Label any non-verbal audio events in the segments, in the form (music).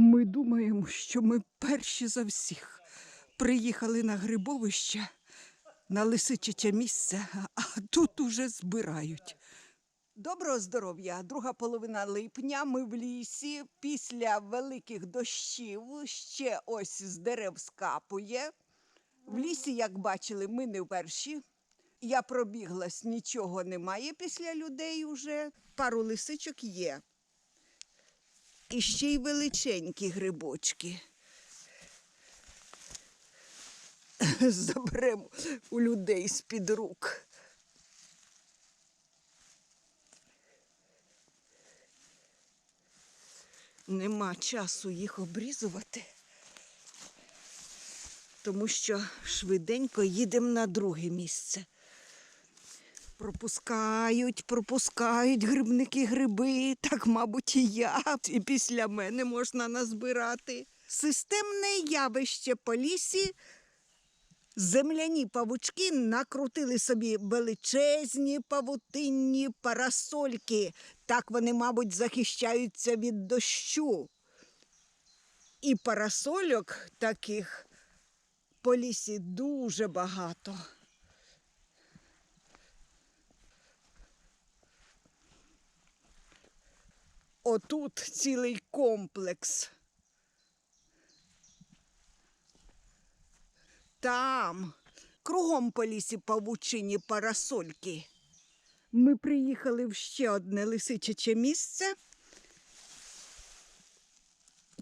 Ми думаємо, що ми перші за всіх приїхали на грибовище на лисичиче місце, а тут уже збирають. Доброго здоров'я! Друга половина липня. Ми в лісі. Після великих дощів ще ось з дерев скапує. В лісі, як бачили, ми не перші. Я пробіглась, нічого немає після людей уже. Пару лисичок є. І ще й величенькі грибочки. (laughs) Заберемо у людей з-під рук. Нема часу їх обрізувати, тому що швиденько їдемо на друге місце. Пропускають, пропускають грибники гриби, так, мабуть, і я. І після мене можна назбирати. Системне явище по лісі. Земляні павучки накрутили собі величезні павутинні парасольки. Так вони, мабуть, захищаються від дощу. І парасольок таких по лісі дуже багато. Отут цілий комплекс. Там, кругом по лісі павучині парасольки. Ми приїхали в ще одне лисичаче місце.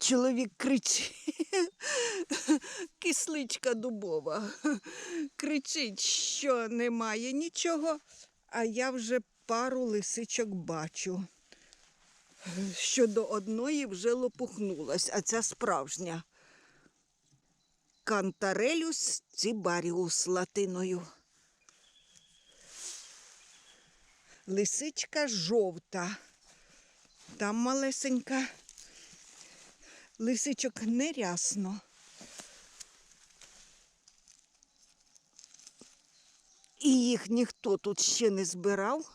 Чоловік кричить, кисличка дубова, кричить, що немає нічого, а я вже пару лисичок бачу. Щодо одної вже лопухнулась, а ця справжня. Кантарелюс цибаріус латиною. Лисичка жовта. Там малесенька. Лисичок нерясно. І їх ніхто тут ще не збирав.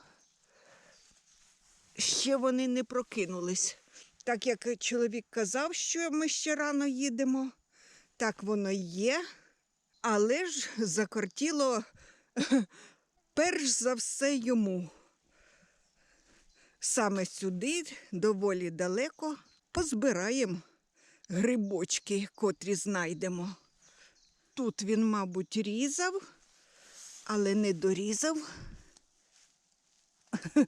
Ще вони не прокинулись. Так як чоловік казав, що ми ще рано їдемо, так воно є, але ж закортіло (laughs) перш за все йому. Саме сюди, доволі далеко, позбираємо грибочки, котрі знайдемо. Тут він, мабуть, різав, але не дорізав. (laughs)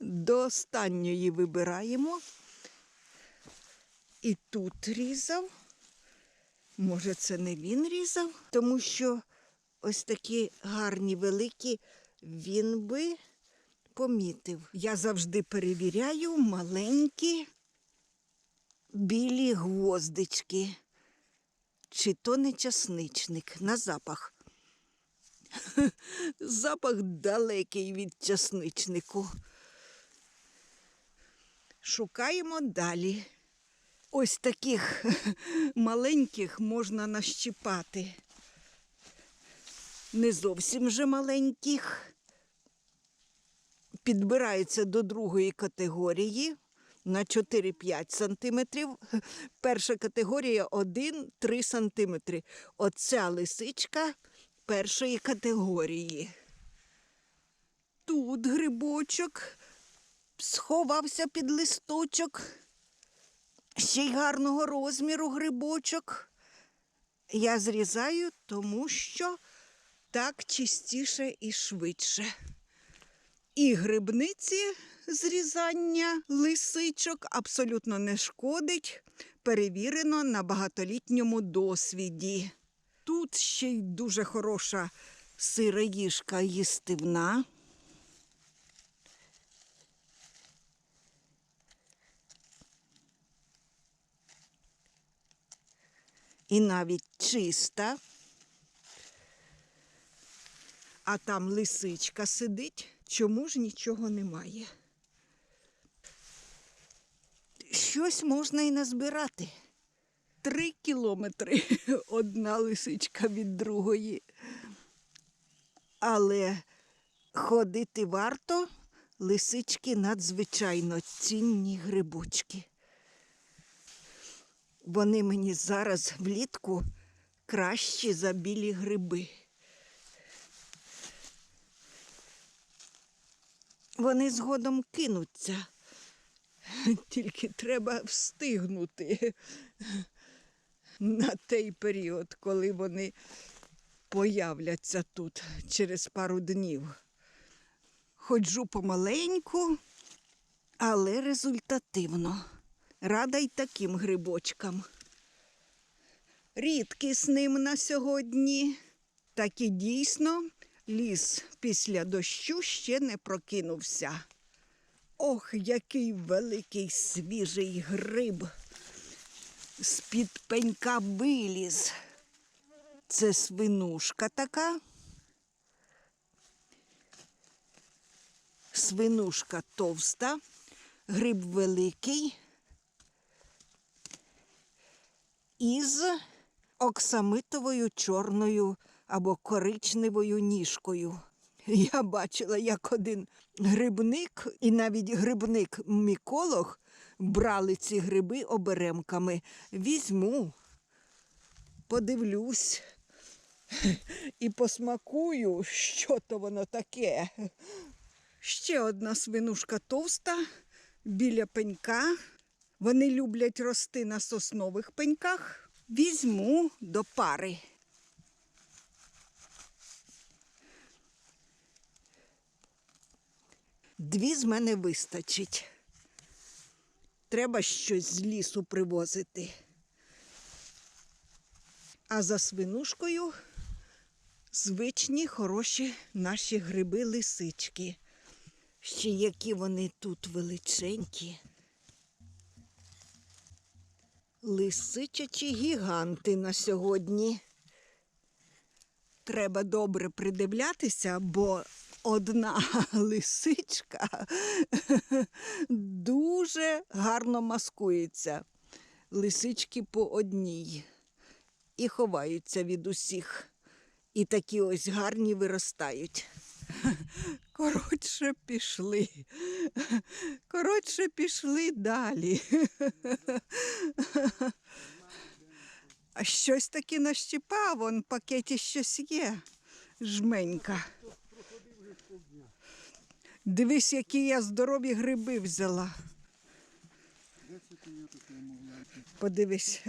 До останньої вибираємо. І тут різав. Може, це не він різав, тому що ось такі гарні великі він би помітив. Я завжди перевіряю маленькі білі гвоздички. Чи то не часничник на запах. (laughs) Запах далекий від часничнику. Шукаємо далі. Ось таких (laughs) маленьких можна нащипати. Не зовсім же маленьких. Підбираються до другої категорії на 4-5 сантиметрів. Перша категорія 1-3 сантиметри. Оця лисичка першої категорії. Тут грибочок сховався під листочок. Ще й гарного розміру грибочок. Я зрізаю, тому що так чистіше і швидше. І грибниці зрізання лисичок абсолютно не шкодить, перевірено на багатолітньому досвіді. Тут ще й дуже хороша сироїжка їстивна. І навіть чиста. А там лисичка сидить, чому ж нічого немає. Щось можна і назбирати. Три кілометри (laughs) одна лисичка від другої. Але ходити варто, лисички надзвичайно цінні грибочки. Вони мені зараз влітку кращі за білі гриби. Вони згодом кинуться. (laughs) Тільки треба встигнути на той період, коли вони появляться тут через пару днів. Ходжу помаленьку, але результативно. Рада й таким грибочкам. Рідкісним на сьогодні. Так і дійсно ліс після дощу ще не прокинувся. Ох, який великий свіжий гриб. З-під пенька виліз. Це свинушка така. Свинушка товста, гриб великий. Із оксамитовою чорною або коричневою ніжкою. Я бачила, як один грибник і навіть грибник-міколог брали ці гриби оберемками. Візьму, подивлюсь (laughs) і посмакую, що то воно таке. Ще одна свинушка товста біля пенька. Вони люблять рости на соснових пеньках. Візьму до пари. Дві з мене вистачить. Треба щось з лісу привозити. А за свинушкою звичні хороші наші гриби-лисички. Ще які вони тут величенькі. Лисичачі гіганти на сьогодні. Треба добре придивлятися, бо одна (laughs) лисичка дуже гарно маскується. Лисички по одній і ховаються від усіх. І такі ось гарні виростають. (laughs) Коротше, пішли. Коротше, пішли далі. (laughs) А щось таки нащіпав, он в пакеті щось є. Жменька. Дивись, які я здорові гриби взяла. Подивись,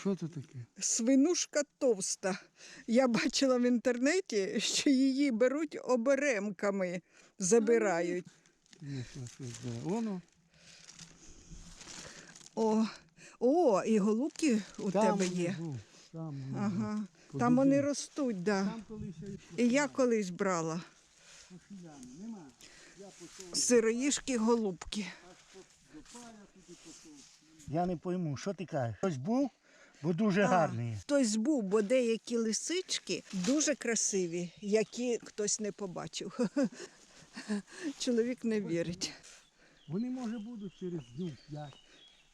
Що це таке? свинушка товста. Я бачила в інтернеті, що її беруть оберемками, забирають. Де. Воно. О, о, і голубки у тебе є. внизу, Там, внизу. Ага. Там вони ростуть, да. Там колись я І я колись брала. Сироїшки голубки. Я не пойму, що ти кажеш? Хтось був, бо дуже гарний. Хтось був, бо деякі лисички дуже красиві, які хтось не побачив. (laughs) Чоловік не вірить. Вони, може, будуть через днів 5,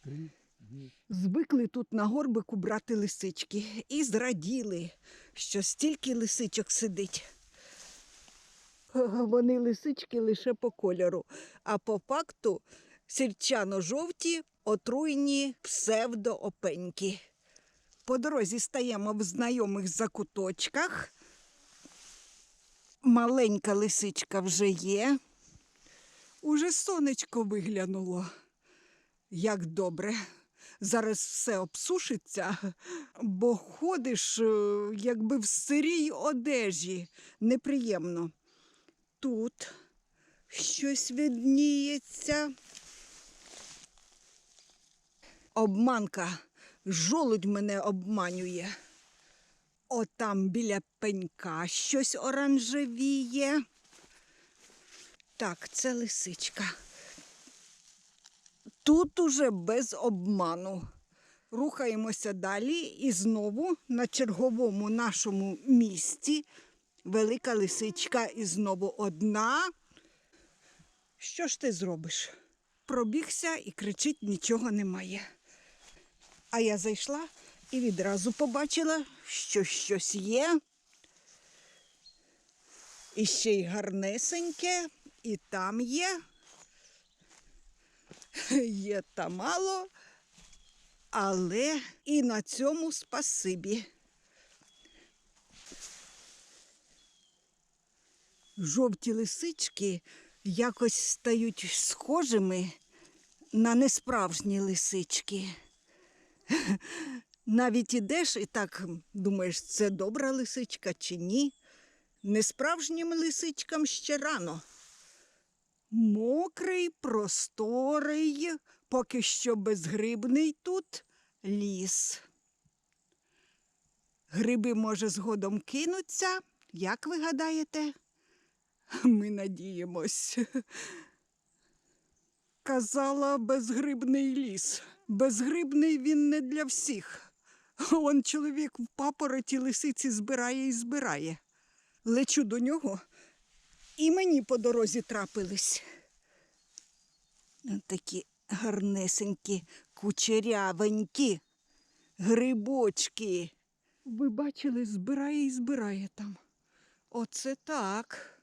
3, 2. Звикли тут на горбику брати лисички і зраділи, що стільки лисичок сидить. (laughs) Вони лисички лише по кольору, а по факту сірчано-жовті, отруйні псевдоопеньки. По дорозі стаємо в знайомих закуточках. Маленька лисичка вже є. Уже сонечко виглянуло. Як добре. Зараз все обсушиться, бо ходиш, е, якби в сирій одежі. Неприємно. Тут щось відніється. Обманка. Жолудь мене обманює. Отам біля пенька щось оранжевіє. Так, це лисичка. Тут уже без обману. Рухаємося далі і знову на черговому нашому місці велика лисичка і знову одна. Що ж ти зробиш? Пробігся і кричить, нічого немає. А я зайшла і відразу побачила, що щось є. І ще й гарнесеньке, і там є. Є та мало, Але і на цьому спасибі. Жовті лисички якось стають схожими на несправжні лисички. (laughs) Навіть ідеш і так думаєш, це добра лисичка чи ні. Несправжнім лисичкам ще рано. Мокрий, просторий, поки що безгрибний тут ліс. Гриби, може, згодом кинуться, як ви гадаєте? (laughs) Ми надіємось. (laughs) Казала безгрибний ліс. Безгрибний він не для всіх. Он чоловік в папороті лисиці збирає і збирає. Лечу до нього, і мені по дорозі трапились. Такі гарнесенькі, кучерявенькі грибочки. Ви бачили, збирає і збирає там. Оце так.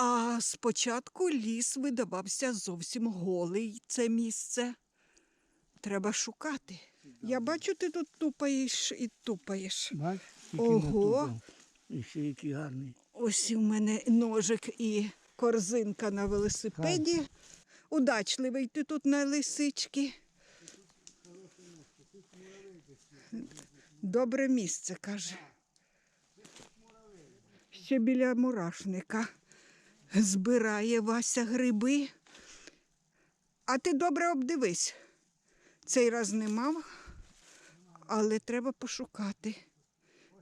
А спочатку ліс видавався зовсім голий це місце. Треба шукати. Я бачу, ти тут тупаєш і тупаєш. Бач, Ого. І ще який гарний. Ось у мене ножик і корзинка на велосипеді. Удачливий ти тут на лисички. Добре місце, каже. Ще біля мурашника. Збирає Вася гриби. А ти добре обдивись. Цей раз не мав, але треба пошукати.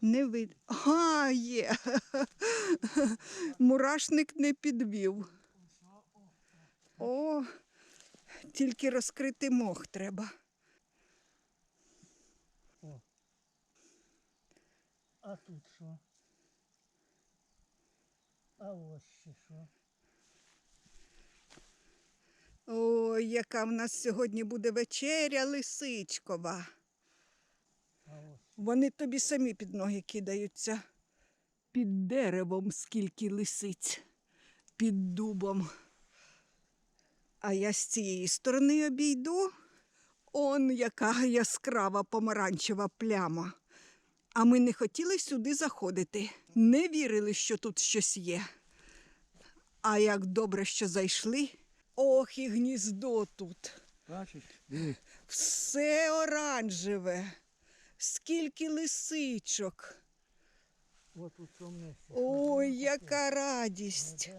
Не вид. А, є. Мурашник не підвів. О, тільки розкрити мох треба. А тут що? А ось ще що? Ой, яка в нас сьогодні буде вечеря лисичкова. Вони тобі самі під ноги кидаються. Під деревом скільки лисиць, під дубом. А я з цієї сторони обійду. Он яка яскрава помаранчева пляма. А ми не хотіли сюди заходити, не вірили, що тут щось є. А як добре, що зайшли. Ох, і гніздо тут. Бачиш? Все оранжеве. Скільки лисичок. У цьому. Ой, яка радість.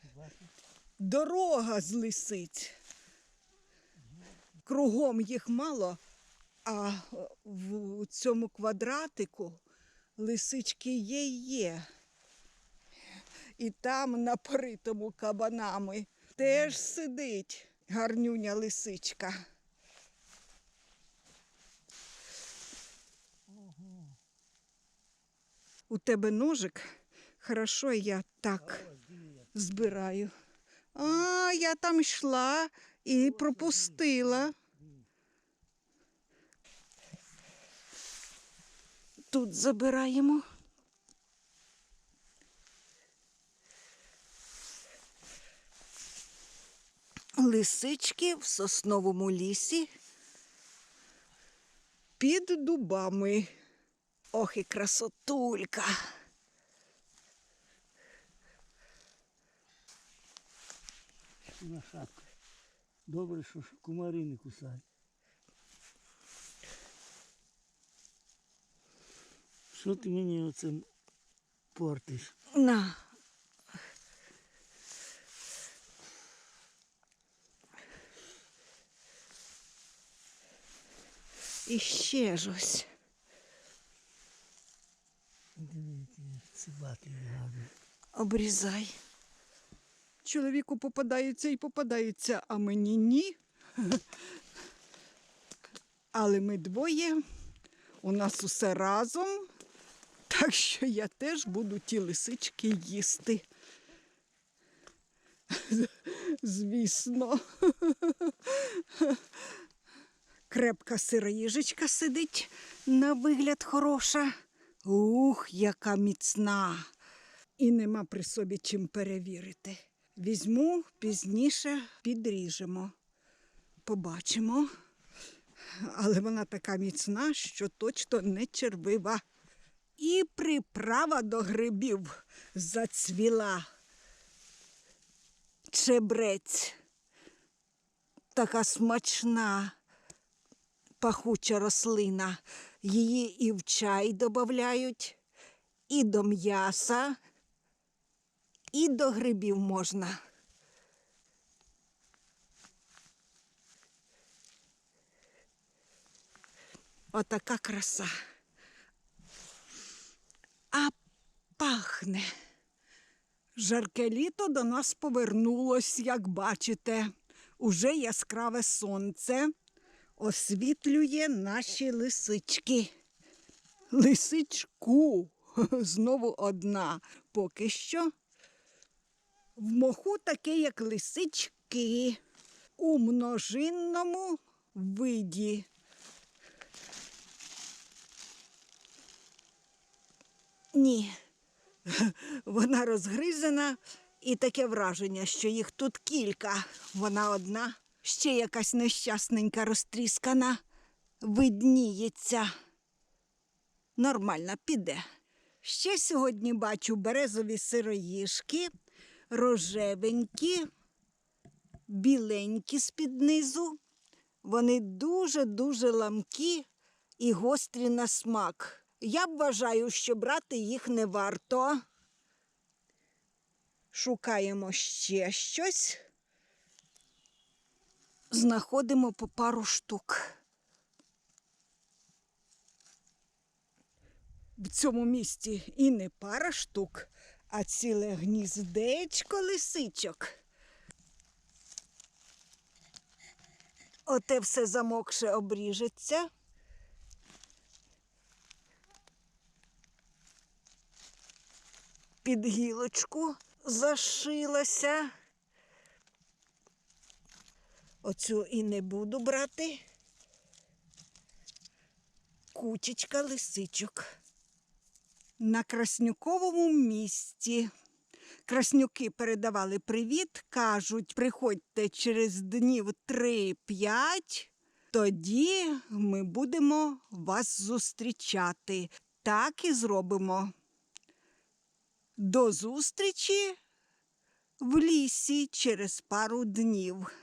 Тут. Дорога з лисиць. Кругом їх мало, а в цьому квадратику лисички є є. І там на поритому кабанами теж сидить гарнюня лисичка. У тебе ножик? Хорошо, я так збираю. А, я там йшла і пропустила. Тут забираємо. Лисички в сосновому лісі під дубами. Ох і красотулька. На шапку. Добре, що кумари не кусають. Що ти мені оцим портиш? На. І ще ж ось. Обрізай. Чоловіку попадаються і попадаються, а мені ні. Але ми двоє, у нас усе разом, так що я теж буду ті лисички їсти. Звісно. Крепка сироїжечка сидить, на вигляд хороша. Ух, яка міцна. І нема при собі чим перевірити. Візьму, пізніше підріжемо. Побачимо. але вона така міцна, що точно не червива. І приправа до грибів зацвіла. Чебрець. Така смачна пахуча рослина. Її і в чай додають, і до м'яса, і до грибів можна. Отака краса. А пахне. Жарке літо до нас повернулось, як бачите. Уже яскраве сонце освітлює наші лисички. Лисичку (laughs) знову одна. Поки що в моху таке, як лисички, у множинному виді. Ні, (laughs) вона розгризена, і таке враження, що їх тут кілька. Вона одна, ще якась нещасненька розтріскана, видніється. Нормально піде. Ще сьогодні бачу березові сироїшки, рожевенькі, біленькі з-під низу. Вони дуже-дуже ламкі і гострі на смак. Я вважаю, що брати їх не варто. Шукаємо ще щось. Знаходимо по пару штук. В цьому місті і не пара штук, а ціле гніздечко лисичок. Оте все замокше обріжеться. Під гілочку зашилася. Оцю і не буду брати. Кучечка лисичок. На Краснюковому місці. Краснюки передавали привіт, кажуть, приходьте через днів 3-5, тоді ми будемо вас зустрічати. Так і зробимо. До зустрічі в лісі через пару днів.